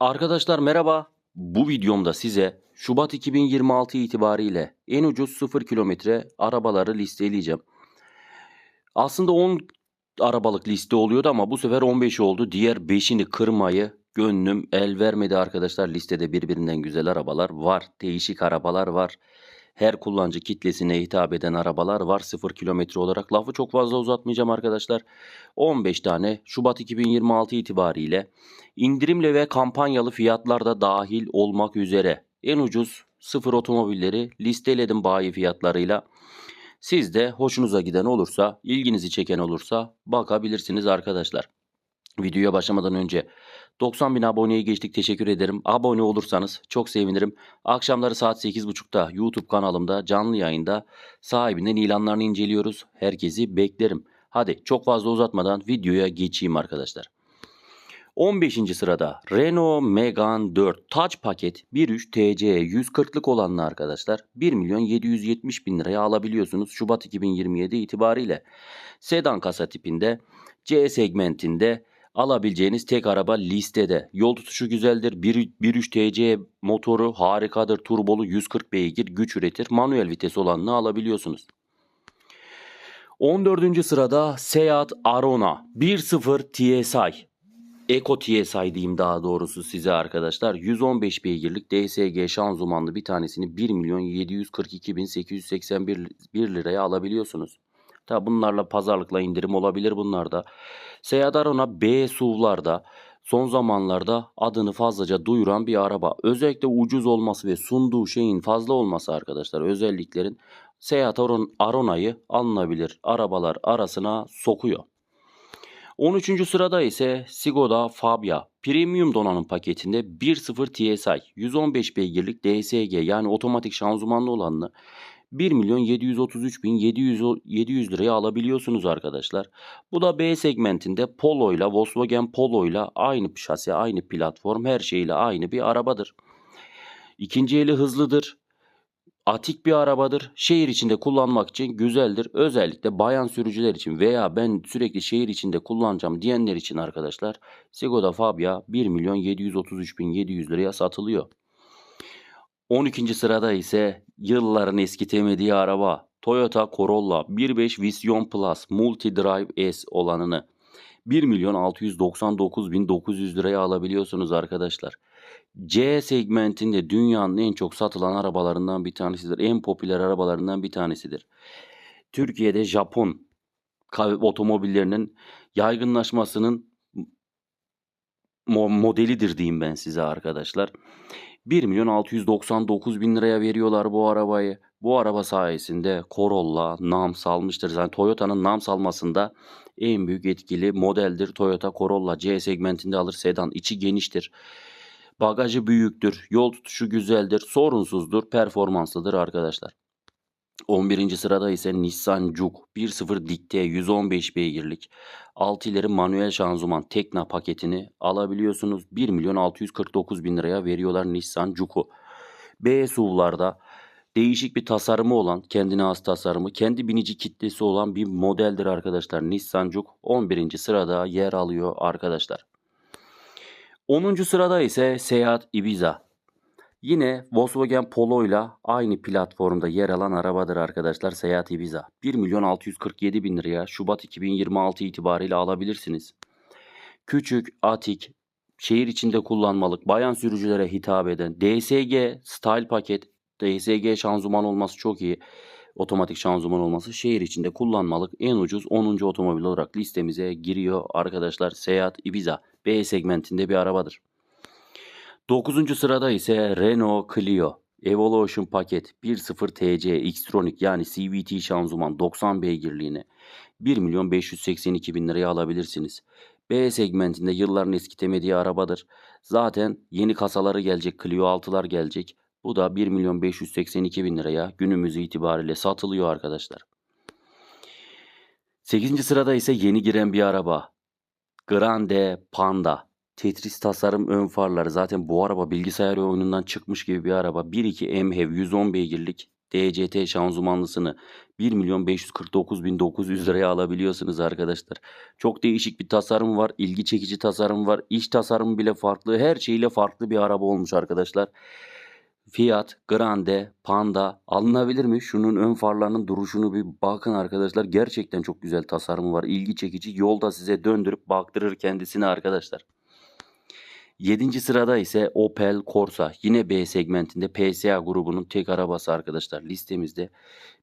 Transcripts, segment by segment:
Arkadaşlar merhaba. Bu videomda size Şubat 2026 itibariyle en ucuz 0 kilometre arabaları listeleyeceğim. Aslında 10 arabalık liste oluyordu ama bu sefer 15 oldu. Diğer 5'ini kırmayı gönlüm el vermedi arkadaşlar. Listede birbirinden güzel arabalar var. Değişik arabalar var. Her kullanıcı kitlesine hitap eden arabalar var 0 kilometre olarak. Lafı çok fazla uzatmayacağım arkadaşlar. 15 tane Şubat 2026 itibariyle indirimli ve kampanyalı fiyatlar da dahil olmak üzere en ucuz sıfır otomobilleri listeledim bayi fiyatlarıyla. Siz de hoşunuza giden olursa, ilginizi çeken olursa bakabilirsiniz arkadaşlar. Videoya başlamadan önce 90 bin aboneye geçtik teşekkür ederim. Abone olursanız çok sevinirim. Akşamları saat 8.30'da YouTube kanalımda canlı yayında sahibinden ilanlarını inceliyoruz. Herkesi beklerim. Hadi çok fazla uzatmadan videoya geçeyim arkadaşlar. 15. sırada Renault Megane 4 Touch paket 1.3 TC 140'lık olanlı arkadaşlar 1 milyon 770 bin liraya alabiliyorsunuz Şubat 2027 itibariyle. Sedan kasa tipinde C segmentinde alabileceğiniz tek araba listede. Yol tutuşu güzeldir. 1.3 TC motoru harikadır. Turbolu 140 beygir güç üretir. Manuel vites olanını alabiliyorsunuz. 14. sırada Seat Arona 1.0 TSI. Eco TSI diyeyim daha doğrusu size arkadaşlar. 115 beygirlik DSG şanzımanlı bir tanesini 1 milyon 742 bin 881 1 liraya alabiliyorsunuz. Tabi bunlarla pazarlıkla indirim olabilir bunlarda. Seat Arona B SUV'larda son zamanlarda adını fazlaca duyuran bir araba. Özellikle ucuz olması ve sunduğu şeyin fazla olması arkadaşlar özelliklerin Seat Arona'yı alınabilir arabalar arasına sokuyor. 13. sırada ise Skoda Fabia Premium donanım paketinde 1.0 TSI 115 beygirlik DSG yani otomatik şanzımanlı olanını 1 milyon 733 bin 700, 700 liraya alabiliyorsunuz arkadaşlar. Bu da B segmentinde Polo ile Volkswagen Polo ile aynı şasi, aynı platform, her şeyle aynı bir arabadır. İkinci eli hızlıdır. Atik bir arabadır. Şehir içinde kullanmak için güzeldir. Özellikle bayan sürücüler için veya ben sürekli şehir içinde kullanacağım diyenler için arkadaşlar Skoda Fabia 1 milyon 733 bin 700 liraya satılıyor. 12. sırada ise yılların eskitemediği araba Toyota Corolla 1.5 Vision Plus Multi Drive S olanını 1 milyon 699 bin 900 liraya alabiliyorsunuz arkadaşlar. C segmentinde dünyanın en çok satılan arabalarından bir tanesidir. En popüler arabalarından bir tanesidir. Türkiye'de Japon otomobillerinin yaygınlaşmasının modelidir diyeyim ben size arkadaşlar. 1 milyon 699 bin liraya veriyorlar bu arabayı. Bu araba sayesinde Corolla nam salmıştır. Yani Toyota'nın nam salmasında en büyük etkili modeldir. Toyota Corolla C segmentinde alır sedan. içi geniştir. Bagajı büyüktür. Yol tutuşu güzeldir. Sorunsuzdur. Performanslıdır arkadaşlar. 11. sırada ise Nissan Juke 1.0 dikte 115 beygirlik 6 ileri manuel şanzıman Tekna paketini alabiliyorsunuz. 1 milyon 649 bin liraya veriyorlar Nissan Juke'u. B SUV'larda değişik bir tasarımı olan, kendine has tasarımı, kendi binici kitlesi olan bir modeldir arkadaşlar. Nissan Juke 11. sırada yer alıyor arkadaşlar. 10. sırada ise Seat Ibiza Yine Volkswagen Polo ile aynı platformda yer alan arabadır arkadaşlar Seat Ibiza. 1 milyon 647 bin liraya Şubat 2026 itibariyle alabilirsiniz. Küçük, atik, şehir içinde kullanmalık, bayan sürücülere hitap eden DSG Style paket, DSG şanzıman olması çok iyi. Otomatik şanzıman olması şehir içinde kullanmalık en ucuz 10. otomobil olarak listemize giriyor arkadaşlar. Seat Ibiza B segmentinde bir arabadır. 9. sırada ise Renault Clio Evolution paket 1.0 TC Xtronic yani CVT şanzıman 90 beygirliğine 1 milyon 582 bin liraya alabilirsiniz. B segmentinde yılların eskitemediği arabadır. Zaten yeni kasaları gelecek Clio 6'lar gelecek. Bu da 1 milyon 582 bin liraya günümüz itibariyle satılıyor arkadaşlar. 8. sırada ise yeni giren bir araba. Grande Panda Tetris tasarım ön farları zaten bu araba bilgisayar oyunundan çıkmış gibi bir araba. 1.2 MHEV 110 beygirlik DCT şanzımanlısını 1.549.900 liraya alabiliyorsunuz arkadaşlar. Çok değişik bir tasarım var. ilgi çekici tasarım var. İç tasarımı bile farklı. Her şeyle farklı bir araba olmuş arkadaşlar. Fiat, Grande, Panda alınabilir mi? Şunun ön farlarının duruşunu bir bakın arkadaşlar. Gerçekten çok güzel tasarımı var. İlgi çekici. Yolda size döndürüp baktırır kendisini arkadaşlar. 7. sırada ise Opel Corsa. Yine B segmentinde PSA grubunun tek arabası arkadaşlar listemizde.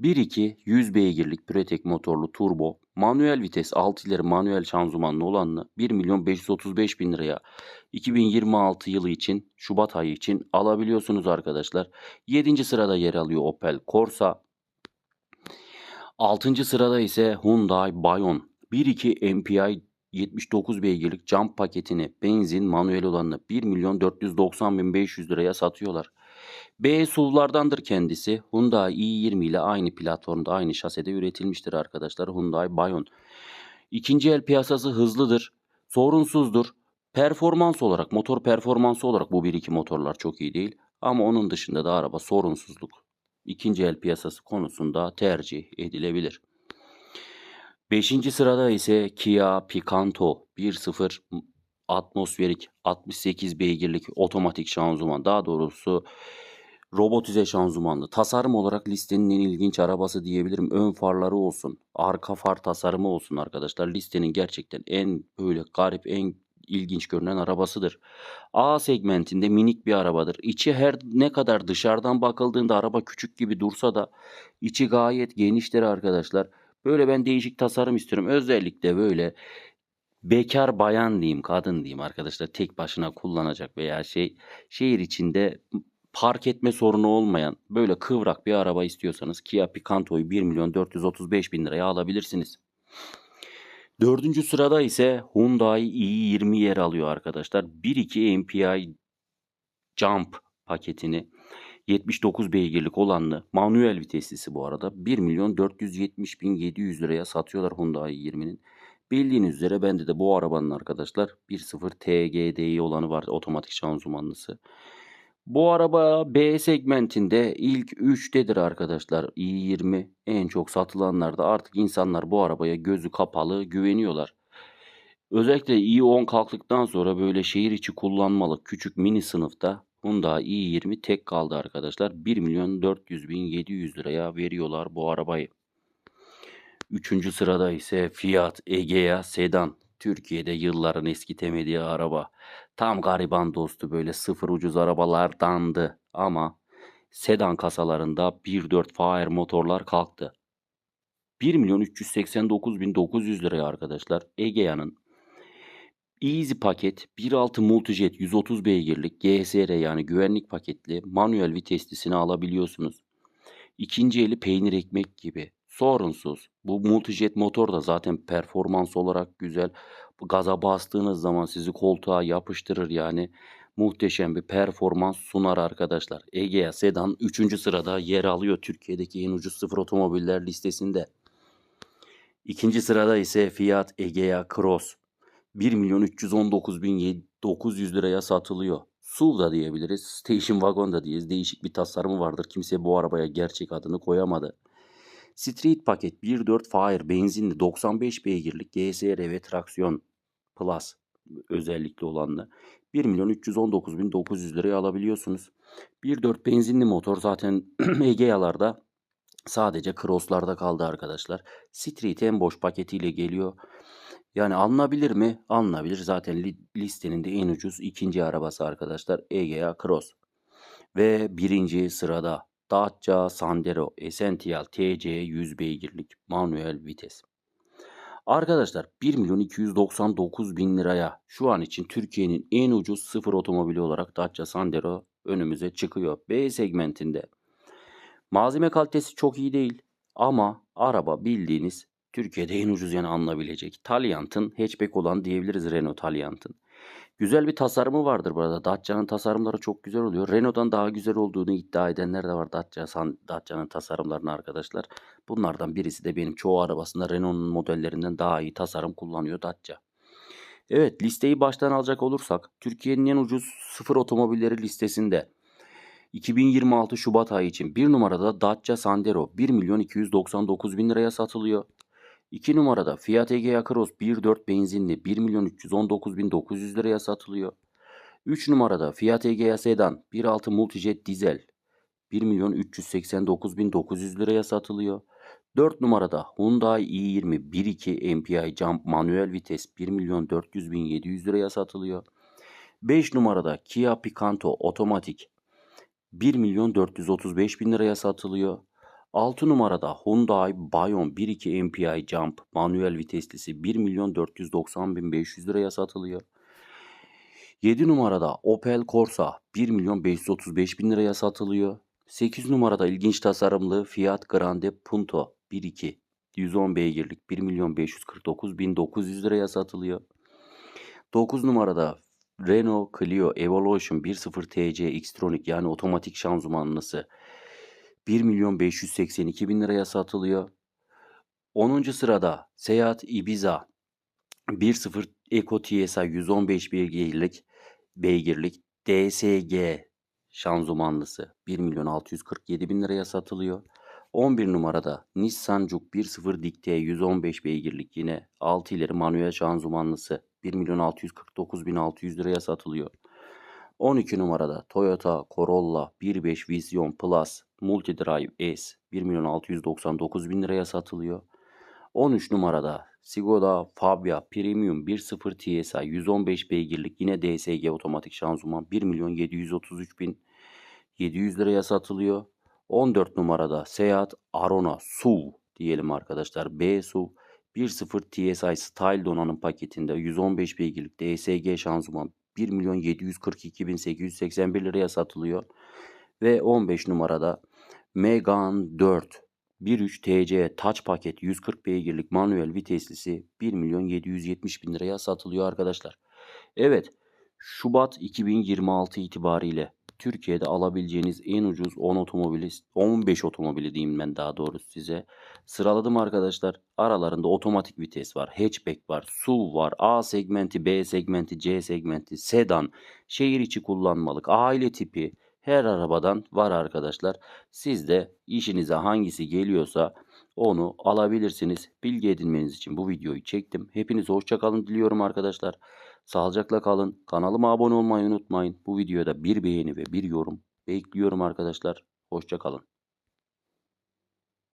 1.2 100 beygirlik Pretek motorlu turbo manuel vites 6 ileri manuel şanzımanlı olanını 1 milyon 535 bin liraya 2026 yılı için Şubat ayı için alabiliyorsunuz arkadaşlar. 7. sırada yer alıyor Opel Corsa. 6. sırada ise Hyundai Bayon 1.2 MPI 79 beygirlik jump paketini benzin manuel olanını 1 milyon 490 bin 500 liraya satıyorlar. B SUV'lardandır kendisi. Hyundai i20 ile aynı platformda aynı şasede üretilmiştir arkadaşlar. Hyundai Bayon. İkinci el piyasası hızlıdır. Sorunsuzdur. Performans olarak, motor performansı olarak bu 1-2 motorlar çok iyi değil. Ama onun dışında da araba sorunsuzluk. İkinci el piyasası konusunda tercih edilebilir. Beşinci sırada ise Kia Picanto 1.0 atmosferik 68 beygirlik otomatik şanzıman. Daha doğrusu robotize şanzımanlı. Tasarım olarak listenin en ilginç arabası diyebilirim. Ön farları olsun, arka far tasarımı olsun arkadaşlar. Listenin gerçekten en böyle garip, en ilginç görünen arabasıdır. A segmentinde minik bir arabadır. İçi her ne kadar dışarıdan bakıldığında araba küçük gibi dursa da içi gayet geniştir arkadaşlar. Böyle ben değişik tasarım istiyorum. Özellikle böyle bekar bayan diyeyim, kadın diyeyim arkadaşlar. Tek başına kullanacak veya şey şehir içinde park etme sorunu olmayan böyle kıvrak bir araba istiyorsanız Kia Picanto'yu 1 milyon 435 bin liraya alabilirsiniz. Dördüncü sırada ise Hyundai i20 yer alıyor arkadaşlar. 1.2 MPI Jump paketini 79 beygirlik olanlı manuel viteslisi bu arada 1 milyon 470 bin 700 liraya satıyorlar Hyundai i20'nin. Bildiğiniz üzere bende de bu arabanın arkadaşlar 1.0 TGDI olanı var otomatik şanzımanlısı. Bu araba B segmentinde ilk 3'tedir arkadaşlar. i20 en çok satılanlarda artık insanlar bu arabaya gözü kapalı güveniyorlar. Özellikle i10 kalktıktan sonra böyle şehir içi kullanmalık küçük mini sınıfta Hyundai i20 tek kaldı arkadaşlar. 1 milyon 400 bin 700 liraya veriyorlar bu arabayı. Üçüncü sırada ise Fiat Egea Sedan. Türkiye'de yılların eskitemediği araba. Tam gariban dostu böyle sıfır ucuz arabalardandı. Ama sedan kasalarında 1.4 Fire motorlar kalktı. 1 milyon 389 bin 900 liraya arkadaşlar Egea'nın Easy paket 1.6 Multijet 130 beygirlik GSR yani güvenlik paketli manuel viteslisini alabiliyorsunuz. İkinci eli peynir ekmek gibi sorunsuz. Bu multijet motor da zaten performans olarak güzel. Gaza bastığınız zaman sizi koltuğa yapıştırır yani. Muhteşem bir performans sunar arkadaşlar. Egea Sedan 3. sırada yer alıyor Türkiye'deki en ucuz sıfır otomobiller listesinde. İkinci sırada ise Fiat Egea Cross. 1 milyon 319 bin 900 liraya satılıyor. SUV da diyebiliriz. Station Wagon da diyebiliriz. Değişik bir tasarımı vardır. Kimse bu arabaya gerçek adını koyamadı. Street paket 1.4 Fire benzinli 95 beygirlik GSR ve traksiyon Plus özellikli olanla 1 milyon 319 bin 900 liraya alabiliyorsunuz. 1.4 benzinli motor zaten Egea'larda sadece Cross'larda kaldı arkadaşlar. Street en boş paketiyle geliyor. Yani alınabilir mi? Alınabilir. Zaten li- listenin de en ucuz ikinci arabası arkadaşlar. Egea Cross. Ve birinci sırada Dacia Sandero Essential TC 100 beygirlik manuel vites. Arkadaşlar 1 milyon 299 bin liraya şu an için Türkiye'nin en ucuz sıfır otomobili olarak Dacia Sandero önümüze çıkıyor. B segmentinde. Malzeme kalitesi çok iyi değil ama araba bildiğiniz Türkiye'de en ucuz yani alınabilecek. Taliant'ın hatchback olan diyebiliriz Renault Taliant'ın. Güzel bir tasarımı vardır burada. Dacia'nın tasarımları çok güzel oluyor. Renault'dan daha güzel olduğunu iddia edenler de var Dacia, Dacia'nın tasarımlarını arkadaşlar. Bunlardan birisi de benim çoğu arabasında Renault'un modellerinden daha iyi tasarım kullanıyor Dacia. Evet listeyi baştan alacak olursak Türkiye'nin en ucuz sıfır otomobilleri listesinde 2026 Şubat ayı için 1 numarada Dacia Sandero 1 milyon 299 bin liraya satılıyor. 2 numarada Fiat Egea Cross 1.4 benzinli 1 milyon 319 bin 900 liraya satılıyor. 3 numarada Fiat Egea Sedan 1.6 Multijet Dizel 1 milyon 389 bin 900 liraya satılıyor. 4 numarada Hyundai i20 1.2 MPI Jump manuel vites 1 milyon 400 bin 700 liraya satılıyor. 5 numarada Kia Picanto otomatik 1 milyon 435 bin liraya satılıyor. 6 numarada Hyundai Bayon 1.2 MPI Jump manuel viteslisi 1 milyon 490 bin 500 liraya satılıyor. 7 numarada Opel Corsa 1 milyon 535 bin liraya satılıyor. 8 numarada ilginç tasarımlı Fiat Grande Punto 1.2 110 beygirlik 1 milyon 549 bin 900 liraya satılıyor. 9 numarada Renault Clio Evolution 1.0 TC Xtronic yani otomatik şanzımanlısı 1 milyon 582 bin liraya satılıyor. 10. sırada Seat Ibiza 1.0 Eco TSI 115 beygirlik beygirlik DSG şanzımanlısı 1 milyon 647 bin liraya satılıyor. 11 numarada Nissan Juke 1.0 Dicte 115 beygirlik yine 6 ileri manuel şanzımanlısı 1 milyon 649 bin 600 liraya satılıyor. 12 numarada Toyota Corolla 1.5 Vision Plus Multidrive S 1 milyon 699 bin liraya satılıyor. 13 numarada Skoda Fabia Premium 1.0 TSI 115 beygirlik yine DSG otomatik şanzıman 1 milyon 733 bin 700 liraya satılıyor. 14 numarada Seat Arona SUV diyelim arkadaşlar. B SUV 1.0 TSI Style donanım paketinde 115 beygirlik DSG şanzıman 1 milyon 742 bin 881 liraya satılıyor. Ve 15 numarada Megane 4 1.3 TC Touch paket 140 beygirlik manuel viteslisi 1 milyon 770 bin liraya satılıyor arkadaşlar. Evet Şubat 2026 itibariyle Türkiye'de alabileceğiniz en ucuz 10 otomobili 15 otomobili diyeyim ben daha doğrusu size sıraladım arkadaşlar. Aralarında otomatik vites var, hatchback var, SUV var, A segmenti, B segmenti, C segmenti, sedan, şehir içi kullanmalık, aile tipi her arabadan var arkadaşlar. Siz de işinize hangisi geliyorsa onu alabilirsiniz. Bilgi edinmeniz için bu videoyu çektim. Hepinize hoşçakalın diliyorum arkadaşlar. Sağlıcakla kalın. Kanalıma abone olmayı unutmayın. Bu videoda bir beğeni ve bir yorum bekliyorum arkadaşlar. Hoşçakalın.